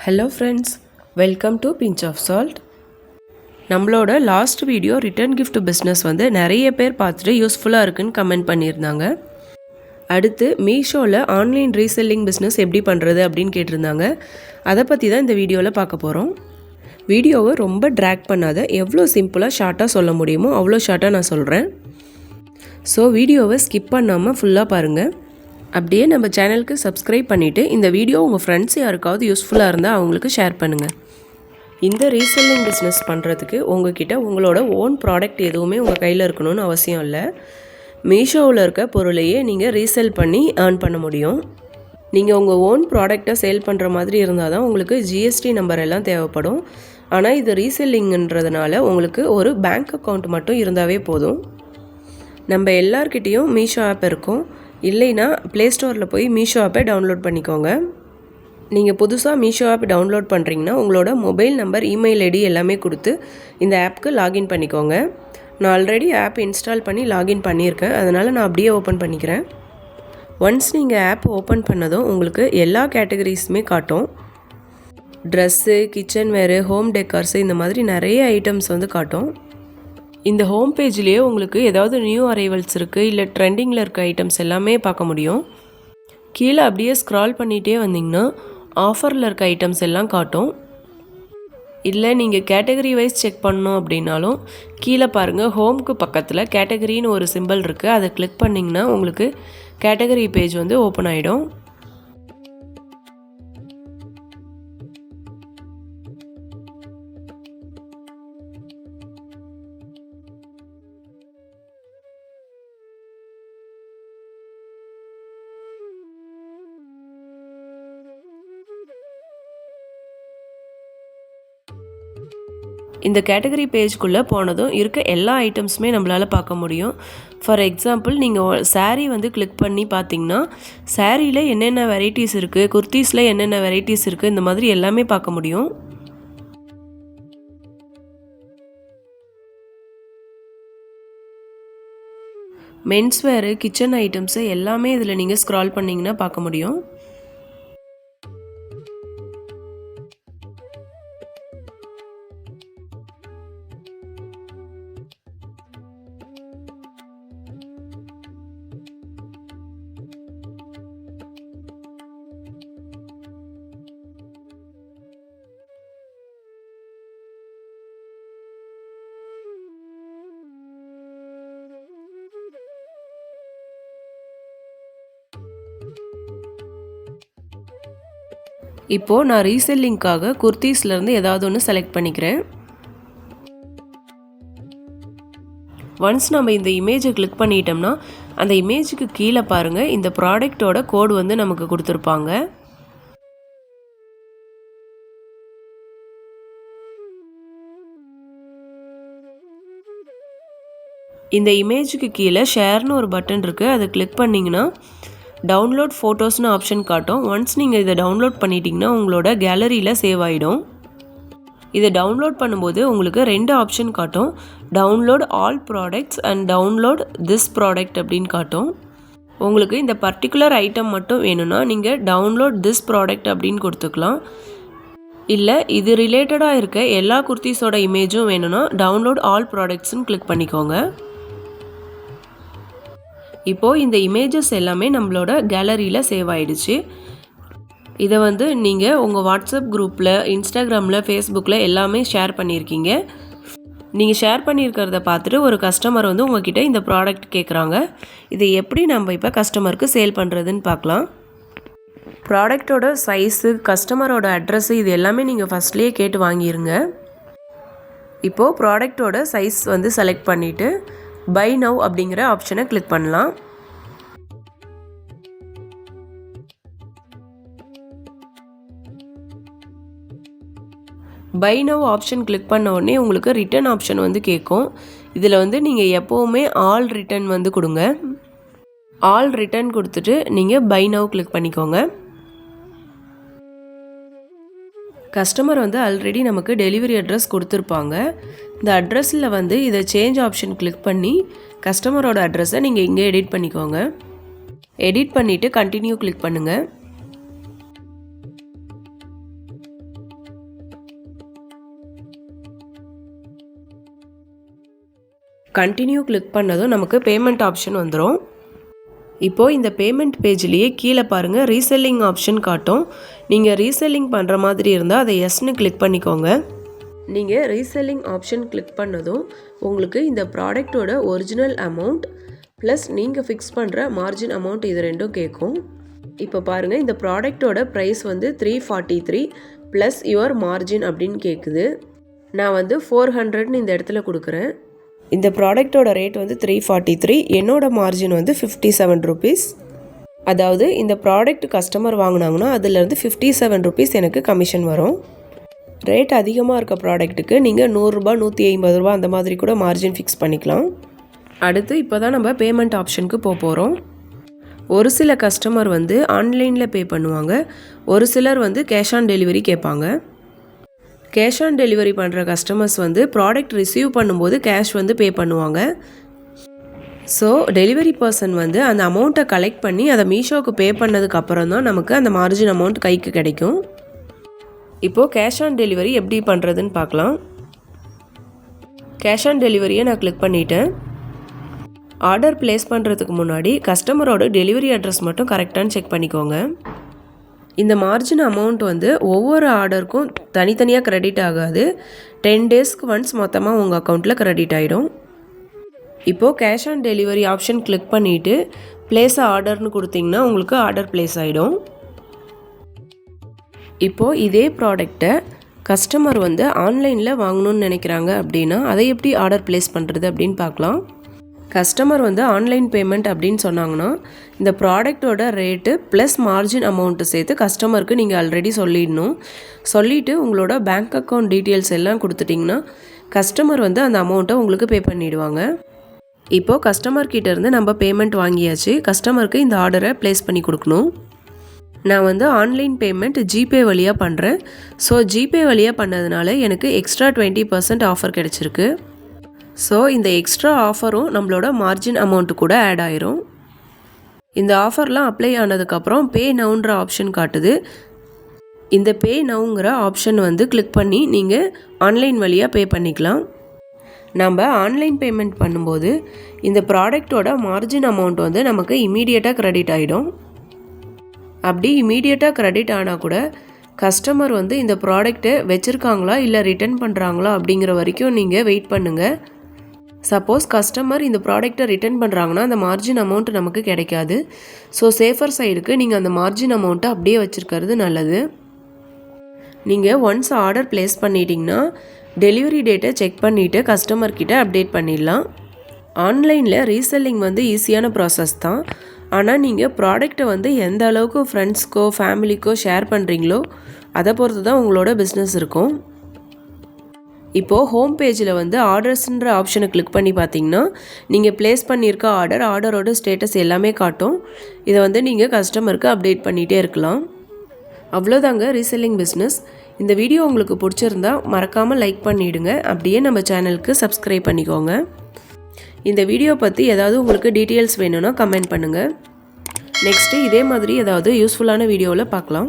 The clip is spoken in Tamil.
Hello friends welcome to pinch of salt நம்மளோட last video return gift business வந்து நிறைய பேர் பார்த்துட்டு யூஸ்ஃபுல்லாக இருக்குன்னு கமெண்ட் பண்ணியிருந்தாங்க. அடுத்து மீஷோவில் ஆன்லைன் ரீசெல்லிங் பிஸ்னஸ் எப்படி பண்ணுறது அப்படின்னு கேட்டிருந்தாங்க. அதை பற்றி தான் இந்த வீடியோவில் பார்க்க போகிறோம் வீடியோவை ரொம்ப ட்ராக் பண்ணாத எவ்வளோ சிம்பிளாக ஷார்ட்டாக சொல்ல முடியுமோ அவ்வளோ ஷார்ட்டாக நான் சொல்கிறேன் ஸோ வீடியோவை ஸ்கிப் பண்ணாமல் ஃபுல்லாக பாருங்கள் அப்படியே நம்ம சேனலுக்கு சப்ஸ்கிரைப் பண்ணிவிட்டு இந்த வீடியோ உங்கள் ஃப்ரெண்ட்ஸ் யாருக்காவது யூஸ்ஃபுல்லாக இருந்தால் அவங்களுக்கு ஷேர் பண்ணுங்கள் இந்த ரீசெல்லிங் பிஸ்னஸ் பண்ணுறதுக்கு உங்ககிட்ட உங்களோட ஓன் ப்ராடக்ட் எதுவுமே உங்கள் கையில் இருக்கணும்னு அவசியம் இல்லை. மீஷோவில் இருக்க பொருளையே நீங்கள் ரீசெல் பண்ணி ஏர்ன் பண்ண முடியும். நீங்கள் உங்கள் ஓன் ப்ராடக்டை சேல் பண்ணுற மாதிரி இருந்தால் தான் உங்களுக்கு ஜிஎஸ்டி நம்பர் எல்லாம் தேவைப்படும். ஆனால் இது ரீசெல்லிங்கன்றதுனால உங்களுக்கு ஒரு பேங்க் அக்கௌண்ட் மட்டும் இருந்தாவே போதும். நம்ம எல்லார்கிட்டேயும் மீஷோ ஆப் இருக்கும். இல்லைன்னா ப்ளே ஸ்டோரில் போய் மீஷோ ஆப்பை டவுன்லோட் பண்ணிக்கோங்க. நீங்கள் புதுசாக மீஷோ ஆப் டவுன்லோட் பண்ணுறீங்கன்னா உங்களோட மொபைல் நம்பர் இமெயில் ஐடி எல்லாமே கொடுத்து இந்த ஆப்க்கு லாகின் பண்ணிக்கோங்க. நான் ஆல்ரெடி ஆப் இன்ஸ்டால் பண்ணி லாகின் பண்ணியிருக்கேன். அதனால் நான் அப்படியே ஓப்பன் பண்ணிக்கிறேன். ஒன்ஸ் நீங்கள் ஆப் ஓப்பன் பண்ணதும் உங்களுக்கு எல்லா கேட்டகரிஸுமே காட்டும். ட்ரெஸ்ஸு கிச்சன் வேறு ஹோம் டெக்கார்ஸு இந்த மாதிரி நிறைய ஐட்டம்ஸ் வந்து காட்டும். இந்த ஹோம் பேஜ்லேயே உங்களுக்கு ஏதாவது நியூ அரைவல்ஸ் இருக்குது இல்லை ட்ரெண்டிங்கில் இருக்க ஐட்டம்ஸ் எல்லாமே பார்க்க முடியும். கீழே அப்படியே ஸ்க்ரால் பண்ணிகிட்டே வந்தீங்கன்னா ஆஃபரில் இருக்க ஐட்டம்ஸ் எல்லாம் காட்டும். இல்லை நீங்கள் கேட்டகரி வைஸ் செக் பண்ணணும் அப்படின்னாலும் கீழே பாருங்கள் ஹோம்க்கு பக்கத்தில் கேட்டகரின்னு ஒரு சிம்பிள் இருக்குது அதை கிளிக் பண்ணிங்கன்னா உங்களுக்கு கேட்டகரி பேஜ் வந்து ஓப்பன் ஆகிடும் இந்த கேட்டகரி பேஜ்குள்ளே போனதும் இருக்க எல்லா ஐட்டம்ஸுமே நம்மளால் பார்க்க முடியும். ஃபார் எக்ஸாம்பிள் நீங்கள் சாரீ வந்து கிளிக் பண்ணி பார்த்தீங்கன்னா சாரியில் என்னென்ன வெரைட்டிஸ் இருக்குது குர்த்தீஸில் என்னென்ன வெரைட்டிஸ் இருக்குது இந்த மாதிரி எல்லாமே பார்க்க முடியும். மென்ஸ்வேரு கிச்சன் ஐட்டம்ஸு எல்லாமே இதில் நீங்கள் ஸ்க்ரால் பண்ணிங்கன்னா பார்க்க முடியும். இப்போது நான் ரீசெல்லிங்க்காக குர்த்தீஸ்லேருந்து ஏதாவது ஒன்று செலக்ட் பண்ணிக்கிறேன். ஒன்ஸ் நம்ம இந்த இமேஜை கிளிக் பண்ணிட்டோம்னா அந்த இமேஜுக்கு கீழே பாருங்கள் இந்த ப்ராடக்டோட கோடு வந்து நமக்கு கொடுத்துருப்பாங்க. இந்த இமேஜுக்கு கீழே ஷேர்னு ஒரு பட்டன் இருக்குது அதை கிளிக் பண்ணிங்கன்னா டவுன்லோட் ஃபோட்டோஸ்னு ஆப்ஷன் காட்டும். ஒன்ஸ் நீங்கள் இதை டவுன்லோட் பண்ணிட்டீங்கன்னா உங்களோட கேலரியில் சேவ் ஆகிடும் இதை டவுன்லோட் பண்ணும்போது உங்களுக்கு ரெண்டு ஆப்ஷன் காட்டும். Download all products and download this product அப்படின்னு காட்டும். உங்களுக்கு இந்த பர்டிகுலர் ஐட்டம் மட்டும் வேணும்னா நீங்கள் டவுன்லோட் திஸ் ப்ராடக்ட் அப்படின்னு கொடுத்துக்கலாம். இல்லை இது ரிலேட்டடாக இருக்க எல்லா குர்த்திஸோட இமேஜும் வேணும்னா டவுன்லோட் ஆல் ப்ராடக்ட்ஸ்னு கிளிக் பண்ணிக்கோங்க. இப்போது இந்த இமேஜஸ் எல்லாமே நம்மளோட கேலரியில் சேவ் ஆகிடுச்சு இதை வந்து நீங்கள் உங்கள் வாட்ஸ்அப் குரூப்பில் இன்ஸ்டாகிராமில் ஃபேஸ்புக்கில் எல்லாமே ஷேர் பண்ணியிருக்கீங்க. நீங்கள் ஷேர் பண்ணியிருக்கிறத பார்த்துட்டு ஒரு கஸ்டமர் வந்து உங்ககிட்ட இந்த ப்ராடக்ட் கேட்குறாங்க இதை எப்படி நம்ம இப்போ கஸ்டமருக்கு சேல் பண்ணுறதுன்னு பார்க்கலாம். ப்ராடக்டோட சைஸு கஸ்டமரோட அட்ரஸ்ஸு இது எல்லாமே நீங்கள் ஃபஸ்ட்லேயே கேட்டு வாங்கிருங்க. இப்போது ப்ராடக்டோட சைஸ் வந்து செலக்ட் பண்ணிவிட்டு பை நவ் அப்படிங்கிற ஆப்ஷனை கிளிக் பண்ணலாம். பை நவ் ஆப்ஷன் கிளிக் பண்ண உடனே உங்களுக்கு ரிட்டர்ன் ஆப்ஷன் வந்து கேட்கும். இதில் வந்து நீங்கள் எப்போவுமே ஆல் ரிட்டர்ன் வந்து கொடுங்க. ஆல் ரிட்டர்ன் கொடுத்துட்டு நீங்கள் பை நவ் கிளிக் பண்ணிக்கோங்க. கஸ்டமர் வந்து ஆல்ரெடி நமக்கு டெலிவரி அட்ரஸ் கொடுத்துருப்பாங்க. இந்த அட்ரஸில் வந்து இதை சேஞ்ச் ஆப்ஷன் கிளிக் பண்ணி கஸ்டமரோட அட்ரஸை நீங்கள் இங்கே எடிட் பண்ணிக்கோங்க. எடிட் பண்ணிவிட்டு கண்டினியூ கிளிக் பண்ணுங்கள் கண்டினியூ கிளிக் பண்ணதும் நமக்கு பேமெண்ட் ஆப்ஷன் வந்துடும் இப்போது இந்த பேமெண்ட் பேஜ்லேயே கீழே பாருங்கள் ரீசெல்லிங் ஆப்ஷன் காட்டும். நீங்கள் ரீசெல்லிங் பண்ணுற மாதிரி இருந்தால் அதை எஸ்னு கிளிக் பண்ணிக்கோங்க. நீங்கள் ரீசெல்லிங் ஆப்ஷன் கிளிக் பண்ணதும் உங்களுக்கு இந்த ப்ராடக்டோட ஒரிஜினல் அமௌண்ட் ப்ளஸ் நீங்கள் ஃபிக்ஸ் பண்ணுற மார்ஜின் அமௌண்ட் இது ரெண்டும் கேட்கும். இப்போ பாருங்கள் இந்த ப்ராடக்டோட ப்ரைஸ் வந்து three forty three plus your margin அப்படின்னு கேட்குது நான் வந்து ஃபோர் ஹண்ட்ரட்னு இந்த இடத்துல கொடுக்குறேன். இந்த ப்ராடக்டோட ரேட் வந்து த்ரீ ஃபார்ட்டி த்ரீ என்னோட மார்ஜின் வந்து ஃபிஃப்டி செவன் ருபீஸ் அதாவது இந்த ப்ராடக்ட் கஸ்டமர் வாங்கினாங்கன்னா அதுலேருந்து ஃபிஃப்டி செவன் ருபீஸ் எனக்கு கமிஷன் வரும். ரேட் அதிகமாக இருக்க ப்ராடக்ட்டுக்கு நீங்கள் நூறுரூபா நூற்றி ஐம்பது ரூபா அந்த மாதிரி கூட மார்ஜின் ஃபிக்ஸ் பண்ணிக்கலாம். அடுத்து இப்போ தான் நம்ம பேமெண்ட் ஆப்ஷனுக்கு போக போகிறோம் ஒரு சில கஸ்டமர் வந்து ஆன்லைனில் பே பண்ணுவாங்க. ஒரு சிலர் வந்து கேஷ் ஆன் டெலிவரி கேட்பாங்க. கேஷ் ஆன் டெலிவரி பண்ணுற கஸ்டமர்ஸ் வந்து ப்ராடக்ட் ரிசீவ் பண்ணும்போது கேஷ் வந்து பே பண்ணுவாங்க. ஸோ டெலிவரி பர்சன் வந்து அந்த அமௌண்ட்டை கலெக்ட் பண்ணி அதை மீஷோவுக்கு பே பண்ணதுக்கப்புறம் தான் நமக்கு அந்த மார்ஜின் அமௌண்ட் கைக்கு கிடைக்கும். இப்போது கேஷ் ஆன் டெலிவரி எப்படி பண்ணுறதுன்னு பார்க்கலாம். கேஷ் ஆன் டெலிவரியை நான் கிளிக் பண்ணிட்டேன். ஆர்டர் ப்ளேஸ் பண்ணுறதுக்கு முன்னாடி கஸ்டமரோட டெலிவரி அட்ரஸ் மட்டும் கரெக்டானு செக் பண்ணிக்கோங்க. இந்த மார்ஜின் அமௌண்ட் வந்து ஒவ்வொரு ஆர்டருக்கும் தனித்தனியாக க்ரெடிட் ஆகாது. டென் டேஸ்க்கு ஒன்ஸ் மொத்தமாக உங்கள் அக்கௌண்ட்டில் க்ரெடிட் ஆகிடும் இப்போது cash on delivery option click பண்ணிவிட்டு ப்ளேஸ் ஆர்டர்னு கொடுத்தீங்கன்னா உங்களுக்கு ஆர்டர் ப்ளேஸ் ஆகிடும் இப்போது இதே ப்ராடக்டை கஸ்டமர் வந்து ஆன்லைனில் வாங்கணும்னு நினைக்கிறாங்க அப்படின்னா அதை எப்படி ஆர்டர் ப்ளேஸ் பண்ணுறது அப்படின்னு பார்க்கலாம். கஸ்டமர் வந்து ஆன்லைன் பேமெண்ட் அப்படின்னு சொன்னாங்கன்னா இந்த ப்ராடக்டோட ரேட்டு ப்ளஸ் மார்ஜின் அமௌண்ட்டு சேர்த்து கஸ்டமருக்கு நீங்கள் ஆல்ரெடி சொல்லிடணும். சொல்லிவிட்டு உங்களோட பேங்க் அக்கௌண்ட் டீட்டெயில்ஸ் எல்லாம் கொடுத்துட்டிங்கன்னா கஸ்டமர் வந்து அந்த அமௌண்ட்டை உங்களுக்கு பே பண்ணிவிடுவாங்க இப்போது கஸ்டமர் கிட்டேருந்து நம்ம பேமெண்ட் வாங்கியாச்சு. கஸ்டமருக்கு இந்த ஆர்டரை ப்ளேஸ் பண்ணி கொடுக்கணும். நான் வந்து ஆன்லைன் பேமெண்ட் ஜிபே வழியாக பண்ணுறேன் ஸோ ஜிபே வழியாக பண்ணதுனால எனக்கு எக்ஸ்ட்ரா டுவெண்ட்டி பர்சன்ட் ஆஃபர் கிடச்சிருக்கு. ஸோ இந்த எக்ஸ்ட்ரா ஆஃபரும் நம்மளோட மார்ஜின் அமௌண்ட்டு கூட ஆட் ஆயிரும். இந்த ஆஃபர்லாம் அப்ளை ஆனதுக்கப்புறம் பே நவுன்ற ஆப்ஷன் காட்டுது. இந்த பே நவுங்கிற ஆப்ஷன் வந்து கிளிக் பண்ணி நீங்கள் ஆன்லைன் வழியாக பே பண்ணிக்கலாம். நம்ம ஆன்லைன் பேமெண்ட் பண்ணும்போது இந்த ப்ராடக்டோட மார்ஜின் அமௌண்ட் வந்து நமக்கு இமீடியட்டாக க்ரெடிட் ஆகிடும் அப்படி இமீடியட்டாக க்ரெடிட் ஆனால் கூட கஸ்டமர் வந்து இந்த ப்ராடக்ட்டை வச்சுருக்காங்களா இல்லை ரிட்டர்ன் பண்ணுறாங்களா அப்படிங்கிற வரைக்கும் நீங்கள் வெயிட் பண்ணுங்கள் சப்போஸ் கஸ்டமர் இந்த ப்ராடக்ட்டை ரிட்டர்ன் பண்ணுறாங்கன்னா அந்த மார்ஜின் அமௌண்ட் நமக்கு கிடைக்காது. ஸோ சேஃபர் சைடுக்கு நீங்கள் அந்த மார்ஜின் அமௌண்ட்டை அப்படியே வச்சுருக்கிறது நல்லது. நீங்கள் ஒன்ஸ் ஆர்டர் ப்ளேஸ் பண்ணிட்டீங்கன்னா டெலிவரி டேட்டை செக் பண்ணிவிட்டு கஸ்டமர்கிட்ட அப்டேட் பண்ணிடலாம். ஆன்லைனில் ரீசெல்லிங் வந்து ஈஸியான ப்ராசஸ் தான். ஆனால் நீங்கள் ப்ராடக்ட்டை வந்து எந்த அளவுக்கு ஃப்ரெண்ட்ஸ்க்கோ ஃபேமிலிக்கோ ஷேர் பண்ணுறீங்களோ அதை பொறுத்து தான் உங்களோட பிஸ்னஸ் இருக்கும். இப்போது ஹோம் பேஜில் வந்து ஆர்டர்ஸ்ன்ற ஆப்ஷனை கிளிக் பண்ணி பார்த்தீங்கன்னா நீங்கள் ப்ளேஸ் பண்ணியிருக்க ஆர்டர் ஆர்டரோட ஸ்டேட்டஸ் எல்லாமே காட்டும். இதை வந்து நீங்கள் கஸ்டமருக்கு அப்டேட் பண்ணிகிட்டே இருக்கலாம். அவ்வளோதாங்க ரீசெல்லிங் பிஸ்னஸ் இந்த வீடியோ உங்களுக்கு பிடிச்சிருந்தா மறக்காமல் லைக் பண்ணிவிடுங்க அப்படியே நம்ம சேனலுக்கு சப்ஸ்கிரைப் பண்ணிக்கோங்க. இந்த வீடியோ பற்றி ஏதாவது உங்களுக்கு டீட்டெயில்ஸ் வேணும்னா கமெண்ட் பண்ணுங்கள் நெக்ஸ்ட்டு இதே மாதிரி ஏதாவது யூஸ்ஃபுல்லான வீடியோவில் பார்க்கலாம்.